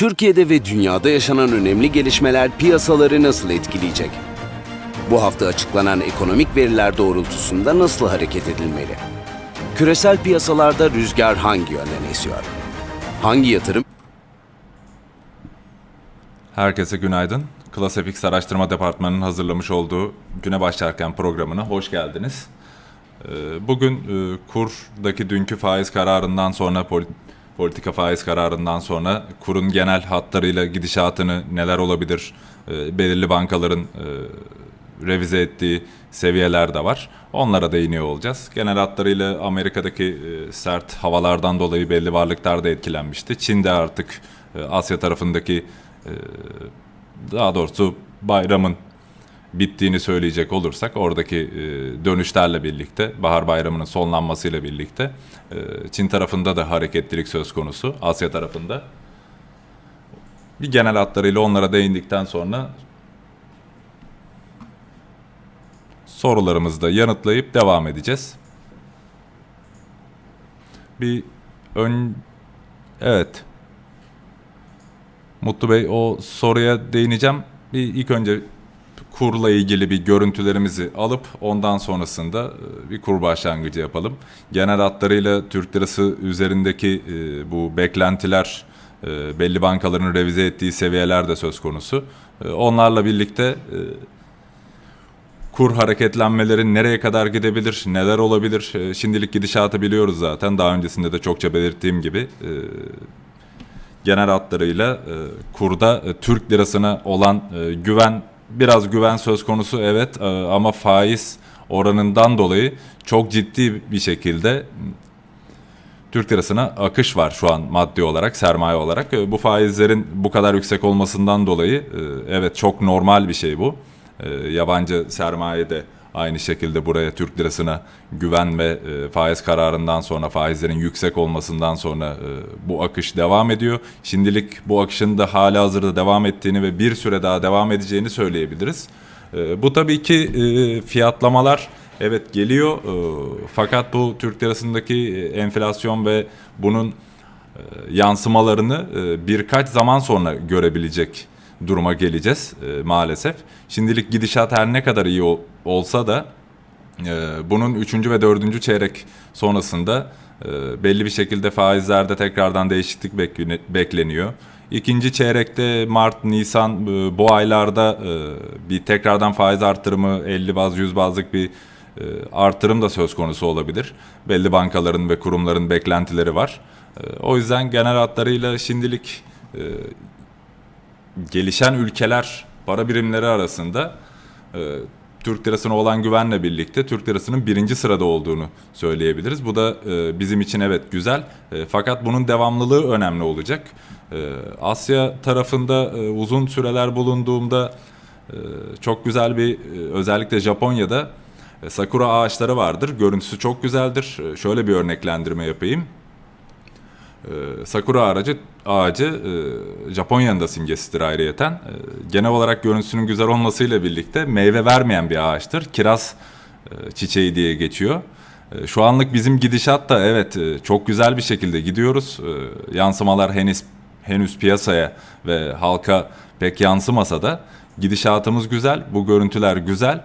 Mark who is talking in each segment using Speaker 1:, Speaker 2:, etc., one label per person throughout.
Speaker 1: Türkiye'de ve dünyada yaşanan önemli gelişmeler piyasaları nasıl etkileyecek? Bu hafta açıklanan ekonomik veriler doğrultusunda nasıl hareket edilmeli? Küresel piyasalarda rüzgar hangi yönden esiyor? Hangi yatırım
Speaker 2: Herkese günaydın. Class FX Araştırma Departmanı'nın hazırlamış olduğu Güne Başlarken programına hoş geldiniz. Ee, Bugün e, kurdaki dünkü faiz kararından sonra, politika faiz kararından sonra kurun genel hatlarıyla gidişatını neler olabilir, e, belirli bankaların e, revize ettiği seviyeler de var. Onlara değiniyor olacağız. Genel hatlarıyla Amerika'daki e, sert havalardan dolayı belli varlıklar da etkilenmişti. Çin'de artık e, Asya tarafındaki daha doğrusu bayramın bittiğini söyleyecek olursak oradaki e, dönüşlerle birlikte bahar bayramının sonlanmasıyla birlikte e, Çin tarafında da hareketlilik söz konusu Asya tarafında. Bir genel hatlarıyla onlara değindikten sonra sorularımızı da yanıtlayıp devam edeceğiz. Bir ön evet Mutlu Bey o soruya değineceğim. Bir ilk önce kurla ilgili bir görüntülerimizi alıp ondan sonrasında e, bir kur başlangıcı yapalım. Genel hatlarıyla Türk lirası üzerindeki e, bu beklentiler e, belli bankaların revize ettiği seviyeler de söz konusu. Onlarla birlikte kur hareketlenmeleri nereye kadar gidebilir, neler olabilir? Şimdilik gidişatı biliyoruz zaten. Daha öncesinde de çokça belirttiğim gibi genel hatlarıyla kurda Türk lirasına olan güven biraz güven söz konusu evet e, ama faiz oranından dolayı çok ciddi bir şekilde Türk lirasına akış var şu an maddi olarak, sermaye olarak. E, Bu faizlerin bu kadar yüksek olmasından dolayı e, evet çok normal bir şey bu. Yabancı sermaye de aynı şekilde buraya Türk lirasına güven ve e, faiz kararından sonra faizlerin yüksek olmasından sonra e, bu akış devam ediyor. Şimdilik bu akışın da hala hazırda devam ettiğini ve bir süre daha devam edeceğini söyleyebiliriz. E, bu tabii ki e, fiyatlamalar evet geliyor e, fakat bu Türk lirasındaki e, enflasyon ve bunun e, yansımalarını e, birkaç zaman sonra görebilecek duruma geleceğiz e, maalesef. Şimdilik gidişat her ne kadar iyi ol- olsa da e, bunun 3. ve 4. çeyrek sonrasında e, belli bir şekilde faizlerde tekrardan değişiklik bekle- bekleniyor. İkinci çeyrekte Mart, Nisan e, bu aylarda e, bir tekrardan faiz artırımı 50 baz 100 bazlık bir e, artırım da söz konusu olabilir. Belli bankaların ve kurumların beklentileri var. O yüzden genel hatlarıyla şimdilik gelişen ülkeler para birimleri arasında e, Türk lirasına olan güvenle birlikte Türk lirasının birinci sırada olduğunu söyleyebiliriz. Bu da e, bizim için evet güzel E, fakat bunun devamlılığı önemli olacak. E, Asya tarafında e, uzun süreler bulunduğumda e, çok güzel bir e, özellikle Japonya'da e, sakura ağaçları vardır. Görüntüsü çok güzeldir. E, şöyle bir örneklendirme yapayım. Ee, Sakura ağacı, ağacı e, Japonya'nın da simgesidir ayrıyeten. E, genel olarak görüntüsünün güzel olmasıyla birlikte meyve vermeyen bir ağaçtır. Kiraz e, çiçeği diye geçiyor. E, şu anlık bizim gidişat da evet e, çok güzel bir şekilde gidiyoruz. E, yansımalar henüz henüz piyasaya ve halka pek yansımasa da gidişatımız güzel, bu görüntüler güzel.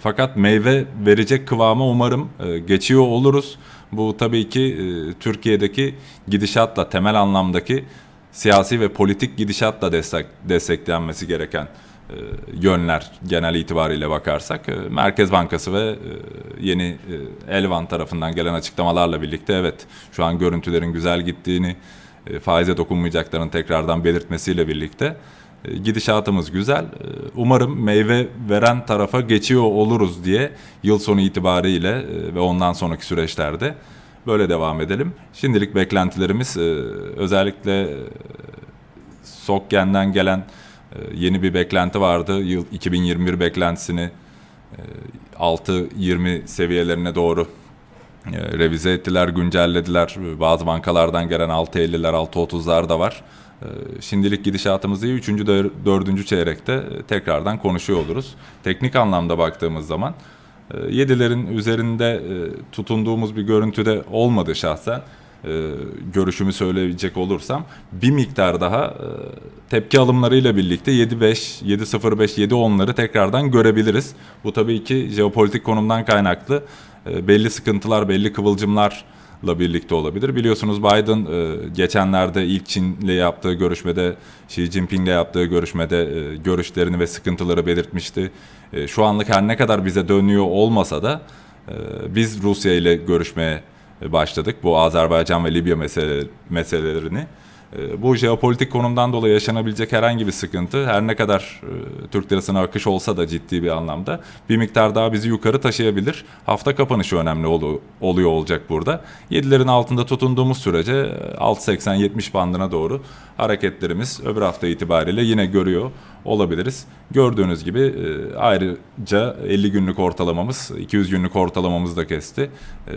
Speaker 2: Fakat meyve verecek kıvama umarım e, geçiyor oluruz. Bu tabii ki e, Türkiye'deki gidişatla temel anlamdaki siyasi ve politik gidişatla destek, desteklenmesi gereken e, yönler genel itibariyle bakarsak. E, Merkez Bankası ve yeni Elvan tarafından gelen açıklamalarla birlikte evet şu an görüntülerin güzel gittiğini, faize dokunmayacaklarını tekrardan belirtmesiyle birlikte gidişatımız güzel. E, Umarım meyve veren tarafa geçiyor oluruz diye yıl sonu itibariyle e, ve ondan sonraki süreçlerde böyle devam edelim. Şimdilik beklentilerimiz e, özellikle e, Sokgen'den gelen yeni bir beklenti vardı. Yıl 2021 beklentisini e, 6-20 seviyelerine doğru revize ettiler, güncellediler. Bazı bankalardan gelen 6.50'ler, 6.30'lar da var. E, Şimdilik gidişatımız. Üçüncü, dör- dördüncü çeyrekte e, tekrardan konuşuyor oluruz. Teknik anlamda baktığımız zaman e, 7'lerin üzerinde e, tutunduğumuz bir görüntüde olmadı şahsen. E, Görüşümü söyleyecek olursam bir miktar daha e, tepki alımlarıyla birlikte 7.5, 7.05, 7.10'ları tekrardan görebiliriz. Bu tabii ki jeopolitik konumdan kaynaklı e, belli sıkıntılar, belli kıvılcımlarla birlikte olabilir. Biliyorsunuz Biden e, geçenlerde ilk Çin'le yaptığı görüşmede, Xi Jinping'le yaptığı görüşmede e, görüşlerini ve sıkıntıları belirtmişti. E, Şu anlık her ne kadar bize dönüyor olmasa da biz Rusya ile görüşmeye başladık. Bu Azerbaycan ve Libya mesele, meselelerini. E, Bu jeopolitik konumdan dolayı yaşanabilecek herhangi bir sıkıntı her ne kadar e, Türk lirasına akış olsa da ciddi bir anlamda bir miktar daha bizi yukarı taşıyabilir. Hafta kapanışı önemli olu- oluyor olacak burada. 7'lerin altında tutunduğumuz sürece e, 6.80-70 bandına doğru hareketlerimiz öbür hafta itibariyle yine görüyor olabiliriz. Gördüğünüz gibi e, ayrıca 50 günlük ortalamamız, 200 günlük ortalamamız da kesti. E,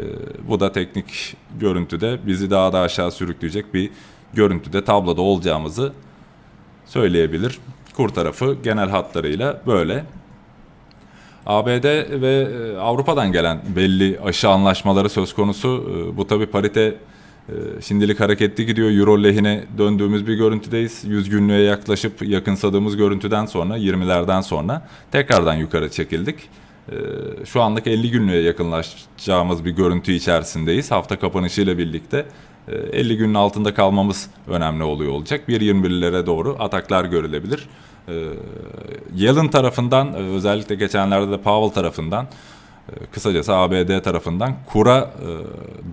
Speaker 2: Bu da teknik görüntüde bizi daha da aşağı sürükleyecek bir görüntüde tabloda olacağımızı söyleyebilir. Kur tarafı genel hatlarıyla böyle. ABD ve e, Avrupa'dan gelen belli aşı anlaşmaları söz konusu. E, Bu tabi parite e, şimdilik hareketli gidiyor. Euro lehine döndüğümüz bir görüntüdeyiz. 100 günlüğe yaklaşıp yakınsadığımız görüntüden sonra 20'lerden sonra tekrardan yukarı çekildik. Şu anlık 50 günlüğe yakınlaşacağımız bir görüntü içerisindeyiz. Hafta kapanışıyla birlikte 50 günün altında kalmamız önemli oluyor olacak. 1.21'lere doğru ataklar görülebilir. E, Yellen tarafından e, özellikle geçenlerde de Powell tarafından e, kısacası ABD tarafından kura e,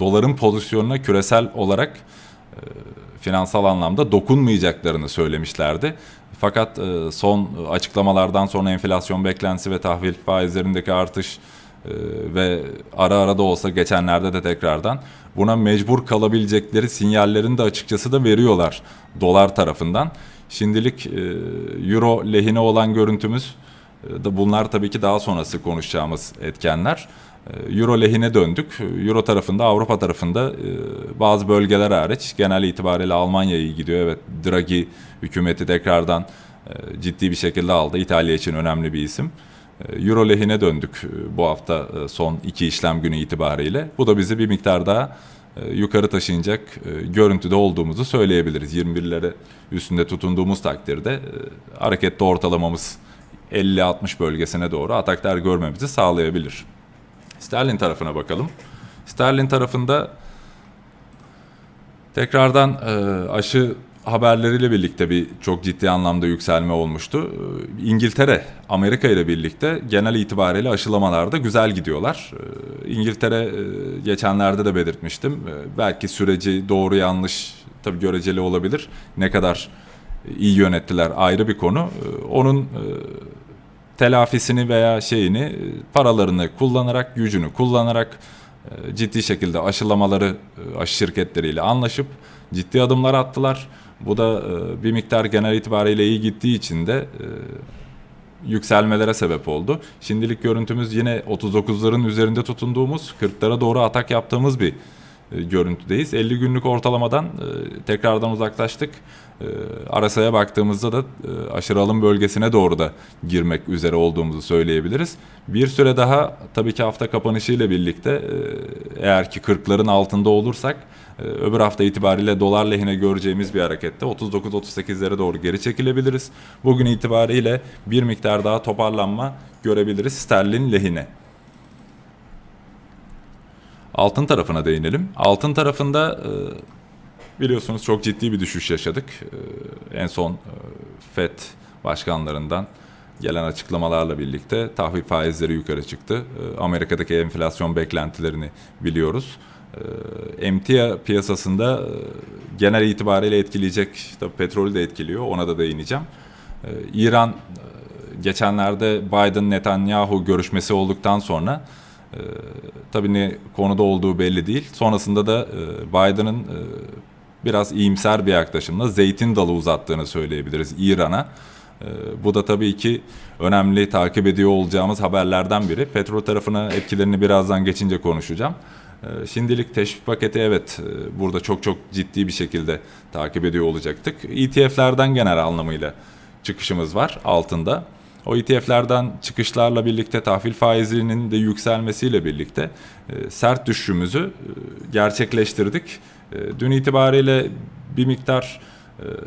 Speaker 2: doların pozisyonuna küresel olarak e, finansal anlamda dokunmayacaklarını söylemişlerdi. Fakat e, son açıklamalardan sonra enflasyon beklentisi ve tahvil faizlerindeki artış e, ve ara ara da olsa geçenlerde de tekrardan buna mecbur kalabilecekleri sinyallerini de açıkçası da veriyorlar dolar tarafından. Şimdilik e, euro lehine olan görüntümüz e, da bunlar tabii ki daha sonrası konuşacağımız etkenler. E, Euro lehine döndük. Euro tarafında, Avrupa tarafında bazı bölgeler hariç genel itibariyle Almanya iyi gidiyor. Evet Draghi hükümeti tekrardan ciddi bir şekilde aldı. İtalya için önemli bir isim. E, Euro lehine döndük e, bu hafta e, son iki işlem günü itibariyle. Bu da bizi bir miktar daha e, yukarı taşıyacak görüntüde olduğumuzu söyleyebiliriz. 21'lere üstünde tutunduğumuz takdirde harekette ortalamamız 50-60 bölgesine doğru ataklar görmemizi sağlayabilir. Sterlin tarafına bakalım. Sterlin tarafında tekrardan aşı haberleriyle birlikte bir çok ciddi anlamda yükselme olmuştu. E, İngiltere, Amerika ile birlikte genel itibariyle aşılamalarda güzel gidiyorlar. E, İngiltere e, geçenlerde de belirtmiştim. E, belki süreci doğru yanlış tabii göreceli olabilir. Ne kadar iyi yönettiler ayrı bir konu. E, Onun e, telafisini veya şeyini e, paralarını kullanarak, gücünü kullanarak e, ciddi şekilde aşılamaları e, aşı şirketleriyle anlaşıp ciddi adımlar attılar. Bu da e, bir miktar genel itibariyle iyi gittiği için de e, yükselmelere sebep oldu. Şimdilik görüntümüz yine 39'ların üzerinde tutunduğumuz, 40'lara doğru atak yaptığımız bir görüntüdeyiz. 50 günlük ortalamadan e, tekrardan uzaklaştık. E, RSI'ye baktığımızda da e, aşırı alım bölgesine doğru da girmek üzere olduğumuzu söyleyebiliriz. Bir süre daha tabii ki hafta kapanışı ile birlikte e, eğer ki 40'ların altında olursak e, öbür hafta itibariyle dolar lehine göreceğimiz bir harekette 39-38'lere doğru geri çekilebiliriz. Bugün itibariyle bir miktar daha toparlanma görebiliriz sterlin lehine. Altın tarafına değinelim. Altın tarafında e, biliyorsunuz çok ciddi bir düşüş yaşadık. E, en son e, FED başkanlarından gelen açıklamalarla birlikte tahvil faizleri yukarı çıktı. Amerika'daki enflasyon beklentilerini biliyoruz. Emtia piyasasında genel itibariyle etkileyecek, tabii petrolü de etkiliyor, ona da değineceğim. İran geçenlerde Biden-Netanyahu görüşmesi olduktan sonra e, tabii ne konuda olduğu belli değil. Sonrasında da e, Biden'ın e, biraz iyimser bir yaklaşımla zeytin dalı uzattığını söyleyebiliriz İran'a. E, bu da tabii ki önemli takip ediyor olacağımız haberlerden biri. Petrol tarafına etkilerini birazdan geçince konuşacağım. E, Şimdilik teşvik paketi evet e, burada çok çok ciddi bir şekilde takip ediyor olacaktık. ETF'lerden genel anlamıyla çıkışımız var altında. O ETF'lerden çıkışlarla birlikte tahvil faizinin de yükselmesiyle birlikte e, sert düşüşümüzü e, gerçekleştirdik. E, dün itibariyle bir miktar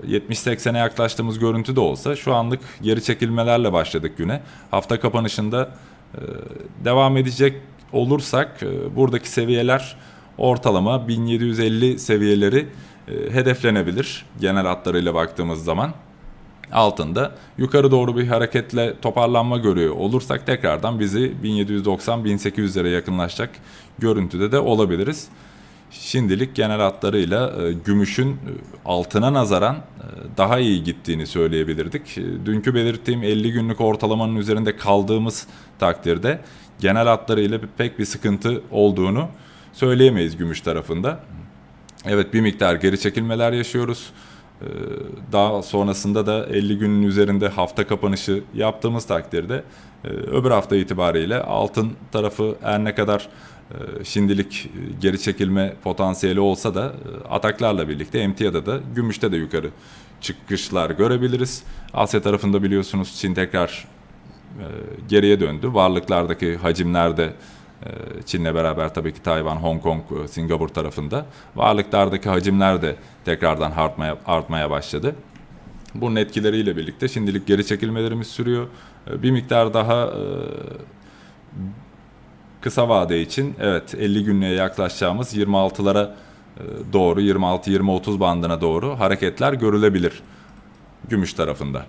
Speaker 2: e, 70-80'e yaklaştığımız görüntü de olsa şu anlık geri çekilmelerle başladık güne. Hafta kapanışında devam edecek olursak buradaki seviyeler ortalama 1750 seviyeleri hedeflenebilir genel hatlarıyla baktığımız zaman altında yukarı doğru bir hareketle toparlanma görüyor olursak tekrardan bizi 1790-1800'lere yakınlaşacak görüntüde de olabiliriz. Şimdilik genel hatlarıyla e, gümüşün e, altına nazaran e, daha iyi gittiğini söyleyebilirdik. E, Dünkü belirttiğim 50 günlük ortalamanın üzerinde kaldığımız takdirde genel hatlarıyla pek bir sıkıntı olduğunu söyleyemeyiz gümüş tarafında. Evet bir miktar geri çekilmeler yaşıyoruz. Ee, Daha sonrasında da 50 günün üzerinde hafta kapanışı yaptığımız takdirde e, öbür hafta itibariyle altın tarafı her ne kadar e, şimdilik e, geri çekilme potansiyeli olsa da ataklarla birlikte emtiyada da gümüşte de yukarı çıkışlar görebiliriz. Asya tarafında biliyorsunuz Çin tekrar geriye döndü. Varlıklardaki hacimler de e, Çin'le beraber tabii ki Tayvan, Hong Kong, e, Singapur tarafında varlıklardaki hacimler de tekrardan artmaya, artmaya başladı. Bunun etkileriyle birlikte şimdilik geri çekilmelerimiz sürüyor. E, Bir miktar daha e, kısa vade için evet 50 günlüğe yaklaşacağımız 26'lara e, doğru 26-20-30 bandına doğru hareketler görülebilir gümüş tarafında.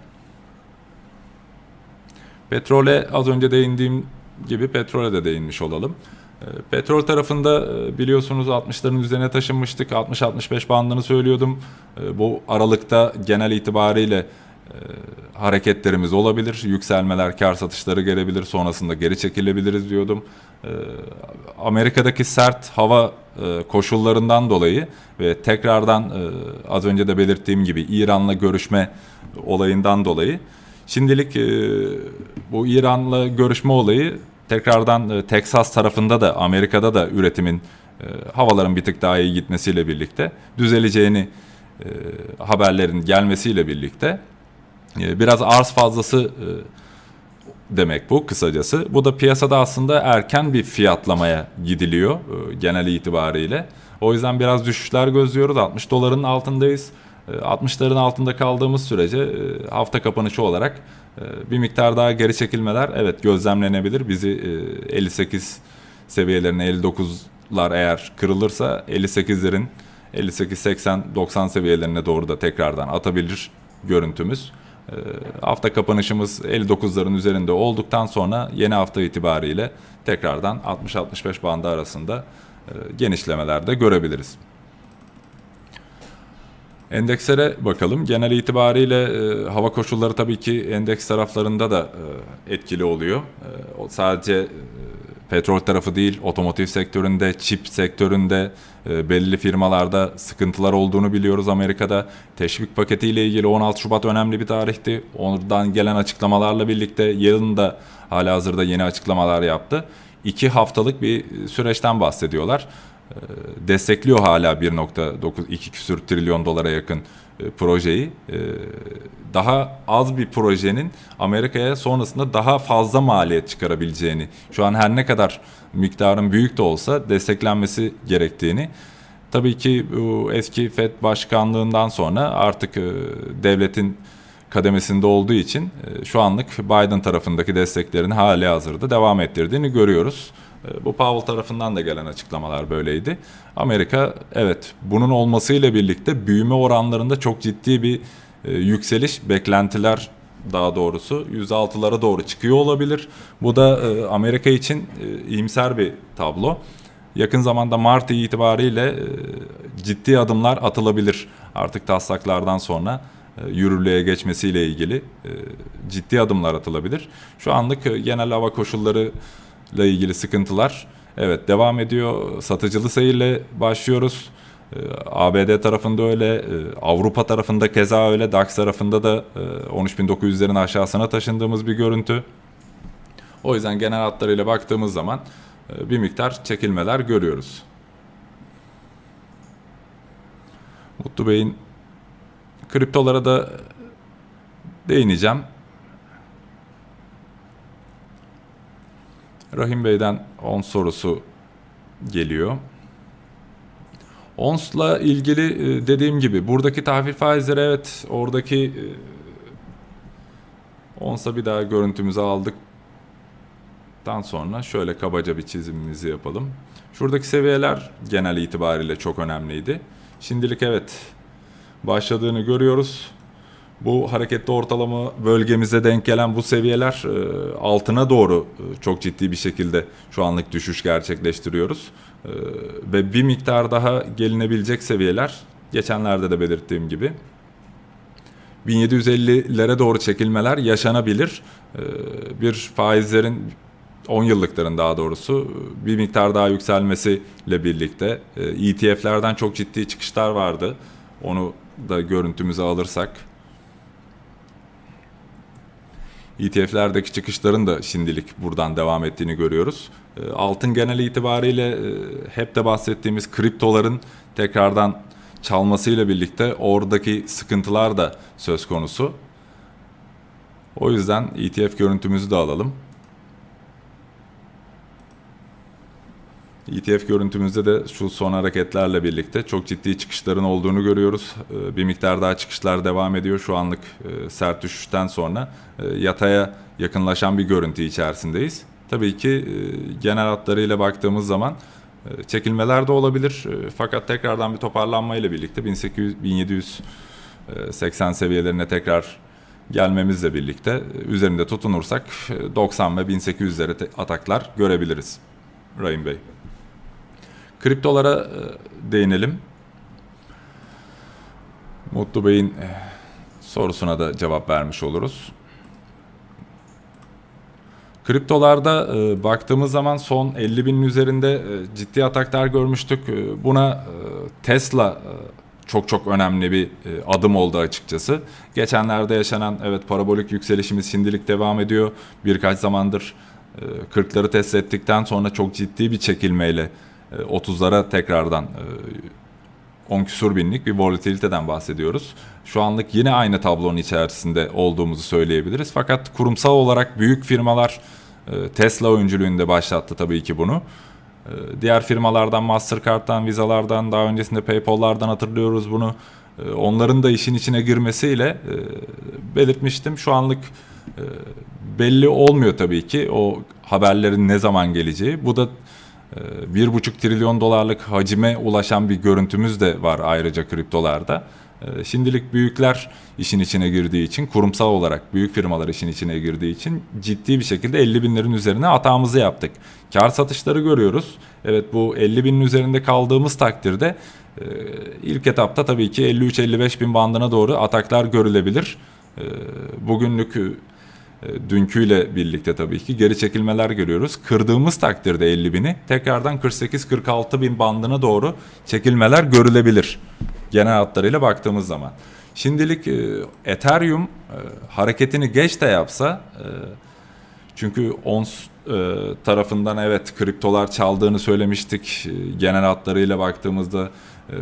Speaker 2: Petrole az önce değindiğim gibi petrole de değinmiş olalım. E, Petrol tarafında e, biliyorsunuz 60'ların üzerine taşınmıştık. 60-65 bandını söylüyordum. E, Bu aralıkta genel itibariyle e, hareketlerimiz olabilir. Yükselmeler, kar satışları gelebilir. Sonrasında geri çekilebiliriz diyordum. E, Amerika'daki sert hava e, koşullarından dolayı ve tekrardan az önce de belirttiğim gibi İran'la görüşme olayından dolayı şimdilik bu İran'la görüşme olayı tekrardan e, Texas tarafında da Amerika'da da üretimin e, havaların bir tık daha iyi gitmesiyle birlikte düzeleceğini e, haberlerin gelmesiyle birlikte biraz arz fazlası demek bu kısacası. Bu da piyasada aslında erken bir fiyatlamaya gidiliyor genel itibariyle. O yüzden biraz düşüşler gözlüyoruz. 60 doların altındayız. E, 60'ların altında kaldığımız sürece hafta kapanışı olarak bir miktar daha geri çekilmeler evet gözlemlenebilir. Bizi e, 58 seviyelerine 59'lar eğer kırılırsa 58'lerin 58 80 90 seviyelerine doğru da tekrardan atabilir görüntümüz. E, hafta kapanışımız 59'ların üzerinde olduktan sonra yeni hafta itibariyle tekrardan 60-65 bandı arasında e, genişlemeler de görebiliriz. Endekslere bakalım. Genel itibariyle e, hava koşulları tabii ki endeks taraflarında da e, etkili oluyor. E, sadece e, petrol tarafı değil, otomotiv sektöründe, çip sektöründe e, belli firmalarda sıkıntılar olduğunu biliyoruz Amerika'da. Teşvik paketiyle ilgili 16 Şubat önemli bir tarihti. Oradan gelen açıklamalarla birlikte yarın da hala hazırda yeni açıklamalar yaptı. İki haftalık bir süreçten bahsediyorlar destekliyor hala 1.9 2 küsür trilyon dolara yakın e, projeyi. E, daha az bir projenin Amerika'ya sonrasında daha fazla maliyet çıkarabileceğini, şu an her ne kadar miktarın büyük de olsa desteklenmesi gerektiğini Tabii ki bu eski FED başkanlığından sonra artık e, devletin kademesinde olduğu için e, şu anlık Biden tarafındaki desteklerini hali hazırda devam ettirdiğini görüyoruz. E, Bu Powell tarafından da gelen açıklamalar böyleydi. Amerika evet bunun olmasıyla birlikte büyüme oranlarında çok ciddi bir e, yükseliş beklentiler daha doğrusu %6'lara doğru çıkıyor olabilir. Bu da e, Amerika için e, iyimser bir tablo. Yakın zamanda Mart itibariyle e, ciddi adımlar atılabilir. Artık taslaklardan sonra e, yürürlüğe geçmesiyle ilgili e, ciddi adımlar atılabilir. Şu anlık e, genel hava koşulları ile ilgili sıkıntılar evet devam ediyor. Satıcılı seyirle başlıyoruz. E, ABD tarafında öyle, e, Avrupa tarafında keza öyle, DAX tarafında da e, 13.900'lerin aşağısına taşındığımız bir görüntü. O yüzden genel hatlarıyla baktığımız zaman e, bir miktar çekilmeler görüyoruz. Mutlu Bey'in kriptolara da değineceğim. Rahim Bey'den 10 sorusu geliyor. ONS'la ilgili e, dediğim gibi buradaki tahvil faizleri evet oradaki e, ONS'a bir daha görüntümüzü aldıktan sonra şöyle kabaca bir çizimimizi yapalım. Şuradaki seviyeler genel itibariyle çok önemliydi. Şimdilik evet başladığını görüyoruz. Bu hareketli ortalama bölgemize denk gelen bu seviyeler e, altına doğru e, çok ciddi bir şekilde şu anlık düşüş gerçekleştiriyoruz. E, ve bir miktar daha gelinebilecek seviyeler geçenlerde de belirttiğim gibi 1750'lere doğru çekilmeler yaşanabilir. Bir faizlerin 10 yıllıkların daha doğrusu bir miktar daha yükselmesiyle birlikte ETF'lerden çok ciddi çıkışlar vardı. Onu da görüntümüze alırsak ETF'lerdeki çıkışların da şimdilik buradan devam ettiğini görüyoruz. E, Altın genel itibariyle e, hep de bahsettiğimiz kriptoların tekrardan çalmasıyla birlikte oradaki sıkıntılar da söz konusu. O yüzden ETF görüntümüzü de alalım. ETF görüntümüzde de şu son hareketlerle birlikte çok ciddi çıkışların olduğunu görüyoruz. Ee, Bir miktar daha çıkışlar devam ediyor şu anlık e, sert düşüşten sonra. e, Yataya yakınlaşan bir görüntü içerisindeyiz. Tabii ki e, genel hatlarıyla baktığımız zaman e, çekilmeler de olabilir. Fakat tekrardan bir toparlanma ile birlikte 1800 1780 seviyelerine tekrar gelmemizle birlikte üzerinde tutunursak e, 90 ve 1800'lere te- ataklar görebiliriz. Rahim Bey. Kriptolara e, değinelim. Mutlu Bey'in e, sorusuna da cevap vermiş oluruz. Kriptolarda e, baktığımız zaman son 50 binin üzerinde ciddi ataklar görmüştük. Buna Tesla çok çok önemli bir adım oldu açıkçası. Geçenlerde yaşanan evet parabolik yükselişimiz şimdilik devam ediyor. Birkaç zamandır e, 40'ları test ettikten sonra çok ciddi bir çekilmeyle 30'lara tekrardan e, 10 küsur binlik bir volatiliteden bahsediyoruz. Şu anlık yine aynı tablonun içerisinde olduğumuzu söyleyebiliriz. Fakat kurumsal olarak büyük firmalar e, Tesla öncülüğünde başlattı tabii ki bunu. E, Diğer firmalardan, Mastercard'dan, Visa'lardan, daha öncesinde PayPal'lardan hatırlıyoruz bunu. E, Onların da işin içine girmesiyle e, belirtmiştim. Şu anlık e, belli olmuyor tabii ki o haberlerin ne zaman geleceği. Bu da e, bir buçuk trilyon dolarlık hacime ulaşan bir görüntümüz de var ayrıca kriptolarda. E, Şimdilik büyükler işin içine girdiği için, kurumsal olarak büyük firmalar işin içine girdiği için ciddi bir şekilde 50 binlerin üzerine atağımızı yaptık. Kar satışları görüyoruz. Evet bu 50 binin üzerinde kaldığımız takdirde e, ilk etapta tabii ki 53-55 bin bandına doğru ataklar görülebilir. E, Bugünlük dünküyle birlikte tabii ki geri çekilmeler görüyoruz. Kırdığımız takdirde 50 bini tekrardan 48-46 bin bandına doğru çekilmeler görülebilir. Genel hatlarıyla baktığımız zaman. Şimdilik e, Ethereum e, hareketini geç de yapsa e, çünkü ONS e, tarafından evet kriptolar çaldığını söylemiştik. E, genel hatlarıyla baktığımızda e,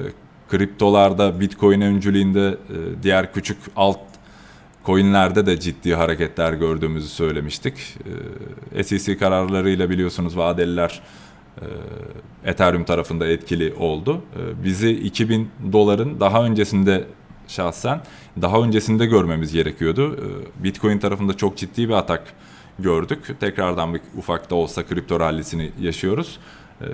Speaker 2: kriptolarda Bitcoin öncülüğünde e, diğer küçük alt coinlerde de ciddi hareketler gördüğümüzü söylemiştik. E, SEC kararlarıyla biliyorsunuz vadeliler e, Ethereum tarafında etkili oldu. E, bizi 2000 doların daha öncesinde şahsen daha öncesinde görmemiz gerekiyordu. E, Bitcoin tarafında çok ciddi bir atak gördük. Tekrardan bir ufak da olsa kripto rallisini yaşıyoruz.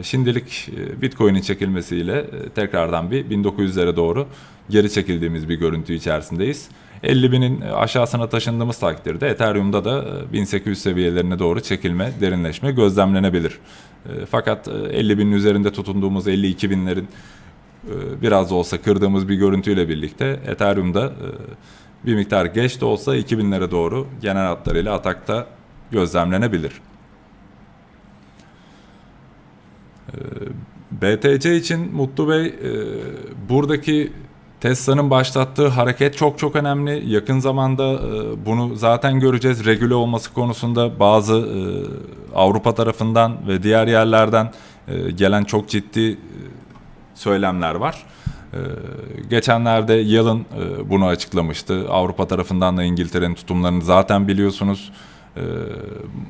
Speaker 2: Şimdilik e, Bitcoin'in çekilmesiyle e, tekrardan bir 1900'lere doğru geri çekildiğimiz bir görüntü içerisindeyiz. 50 binin aşağısına taşındığımız takdirde Ethereum'da da e, 1800 seviyelerine doğru çekilme, derinleşme gözlemlenebilir. E, Fakat e, 50 binin üzerinde tutunduğumuz 52 binlerin e, biraz da olsa kırdığımız bir görüntüyle birlikte Ethereum'da e, bir miktar geç de olsa 2000'lere doğru genel hatlarıyla atakta gözlemlenebilir. E, BTC için Mutlu Bey e, buradaki Tesla'nın başlattığı hareket çok çok önemli. Yakın zamanda e, bunu zaten göreceğiz. Regüle olması konusunda bazı e, Avrupa tarafından ve diğer yerlerden e, gelen çok ciddi söylemler var. Geçenlerde Yalın bunu açıklamıştı. Avrupa tarafından da İngiltere'nin tutumlarını zaten biliyorsunuz. Ee,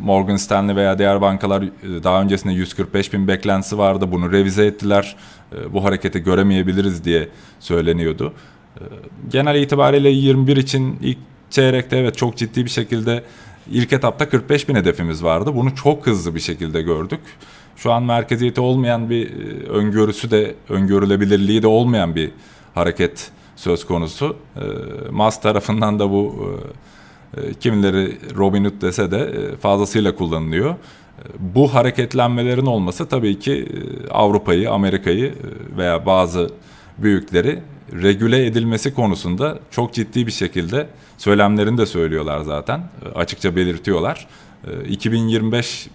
Speaker 2: Morgan Stanley veya diğer bankalar e, daha öncesinde 145 bin beklentisi vardı. Bunu revize ettiler. Ee, Bu hareketi göremeyebiliriz diye söyleniyordu. Ee, Genel itibariyle 21 için ilk çeyrekte evet çok ciddi bir şekilde ilk etapta 45 bin hedefimiz vardı. Bunu çok hızlı bir şekilde gördük. Şu an merkeziyeti olmayan bir e, öngörüsü de öngörülebilirliği de olmayan bir hareket söz konusu. Mas tarafından da bu e, kimileri Robin Hood dese de e, fazlasıyla kullanılıyor. E, Bu hareketlenmelerin olması tabii ki e, Avrupa'yı, Amerika'yı e, veya bazı büyükleri regüle edilmesi konusunda çok ciddi bir şekilde söylemlerini de söylüyorlar zaten. E, Açıkça belirtiyorlar. E, 2025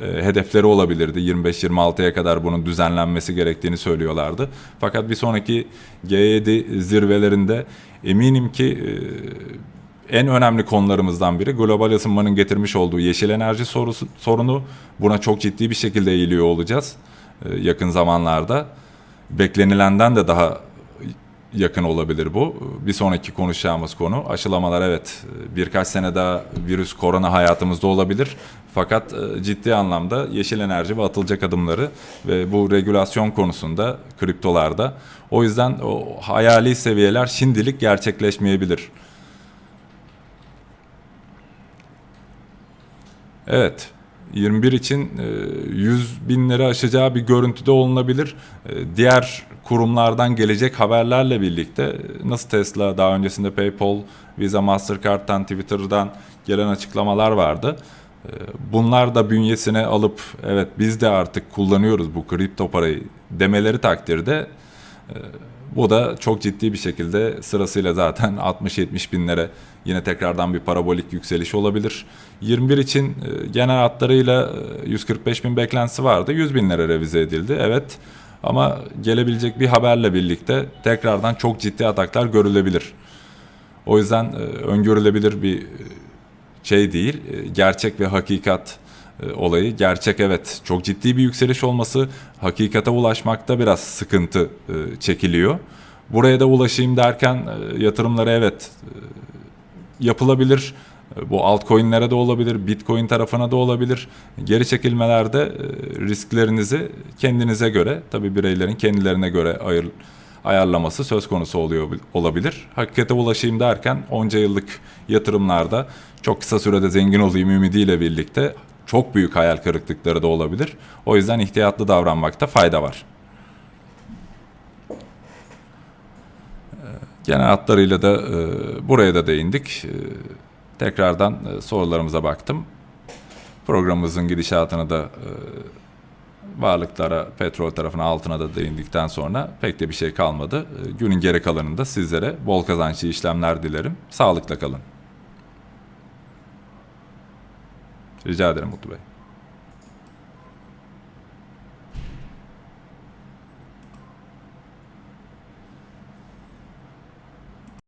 Speaker 2: e, hedefleri olabilirdi. 25-26'ya kadar bunun düzenlenmesi gerektiğini söylüyorlardı. Fakat bir sonraki G7 zirvelerinde eminim ki e, en önemli konularımızdan biri global ısınmanın getirmiş olduğu yeşil enerji sorusu, sorunu. Buna çok ciddi bir şekilde eğiliyor olacağız e, yakın zamanlarda. Beklenilenden de daha yakın olabilir bu. Bir sonraki konuşacağımız konu aşılamalar evet birkaç sene daha virüs korona hayatımızda olabilir. Fakat e, ciddi anlamda yeşil enerji ve atılacak adımları ve bu regülasyon konusunda kriptolarda o yüzden o hayali seviyeler şimdilik gerçekleşmeyebilir. Evet. 21 için e, 100 binleri aşacağı bir görüntüde olunabilir. E, Diğer kurumlardan gelecek haberlerle birlikte e, nasıl Tesla, daha öncesinde PayPal, Visa, Mastercard'dan, Twitter'dan gelen açıklamalar vardı. Bunlar da bünyesine alıp evet biz de artık kullanıyoruz bu kripto parayı demeleri takdirde bu da çok ciddi bir şekilde sırasıyla zaten 60-70 binlere yine tekrardan bir parabolik yükseliş olabilir. 21 için e, genel hatlarıyla e, 145 bin beklentisi vardı. 100 binlere revize edildi. Evet ama gelebilecek bir haberle birlikte tekrardan çok ciddi ataklar görülebilir. O yüzden e, öngörülebilir bir e, şey değil. E, Gerçek ve hakikat e, olayı gerçek evet çok ciddi bir yükseliş olması hakikate ulaşmakta biraz sıkıntı e, çekiliyor. Buraya da ulaşayım derken e, yatırımları evet e, yapılabilir. E, Bu altcoin'lere de olabilir, Bitcoin tarafına da olabilir. Geri çekilmelerde e, risklerinizi kendinize göre, tabii bireylerin kendilerine göre ayır, ayarlaması söz konusu oluyor olabilir. Hakikate ulaşayım derken onca yıllık yatırımlarda çok kısa sürede zengin olayım ümidiyle birlikte çok büyük hayal kırıklıkları da olabilir. O yüzden ihtiyatlı davranmakta fayda var. Genel hatlarıyla da e, buraya da değindik. E, tekrardan e, sorularımıza baktım. Programımızın gidişatını da e, varlıklara, petrol tarafına, altına da değindikten sonra pek de bir şey kalmadı. E, günün geri kalanında sizlere bol kazançlı işlemler dilerim. Sağlıkla kalın. Rica ederim Mutlu Bey.